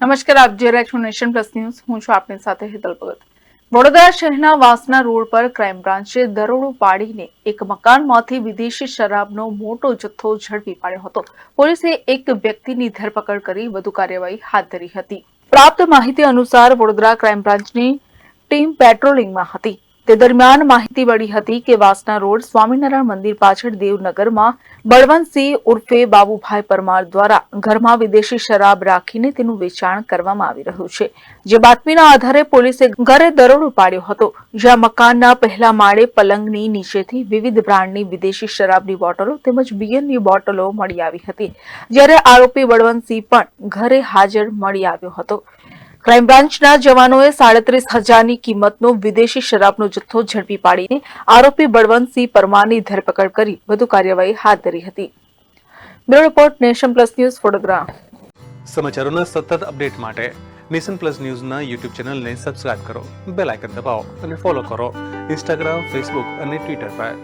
નમસ્કાર, આપ જે નેશન પ્લસ ન્યૂઝ. હું છું આપની સાથે હેતલ ભગત. વડોદરા શહેરના વાસના રોડ પર ક્રાઇમ બ્રાન્ચે દરોડો પાડીને એક મકાનમાંથી વિદેશી શરાબનો મોટો જથ્થો ઝડપી પાડ્યો હતો. પોલીસે એક વ્યક્તિની ધરપકડ કરી વધુ કાર્યવાહી હાથ ધરી હતી. પ્રાપ્ત માહિતી અનુસાર વડોદરા ક્રાઇમ બ્રાન્ચની ટીમ પેટ્રોલિંગમાં હતી. તે દરમિયાન માહિતી મળી હતી કે વાસના રોડ સ્વામિનારાયણ મંદિર પાછળ દેવનગરમાં બળવંતસિંહ ઉર્ફે બાબુભાઈ પરમાર દ્વારા ઘરમાં વિદેશી શરાબ રાખીને તેનું વેચાણ કરવામાં આવી રહ્યું છે. જે બાતમીના આધારે પોલીસે ઘરે દરોડો પાડ્યો હતો, જ્યાં મકાનના પહેલા માળે પલંગની નીચેથી વિવિધ બ્રાન્ડની વિદેશી શરાબની બોટલો તેમજ બિયરની બોટલો મળી આવી હતી. જ્યારે આરોપી બળવંતસિંહ પણ ઘરે હાજર મળી આવ્યો હતો. ક્રાઇમ બ્રાન્ચના જવાનોએ સાડત્રીસ હજારની કિંમતનો વિદેશી શરાબનો જથ્થો ઝડપી પાડીને આરોપી બળવંતસિંહ પરમારની ધરપકડ કરી વધુ કાર્યવાહી હાથ ધરી હતી. Bureau report, nation plus news, Vadodara. સમાચારોના સતત અપડેટ માટે નેશન પ્લસ ન્યૂઝના યુટ્યુબ ચેનલને સબસ્ક્રાઇબ કરો, બેલ આઇકન દબાવો અને ફોલો કરો. ઇન્સ્ટાગ્રામ, ફેસબુક અને ટ્વિટર પર.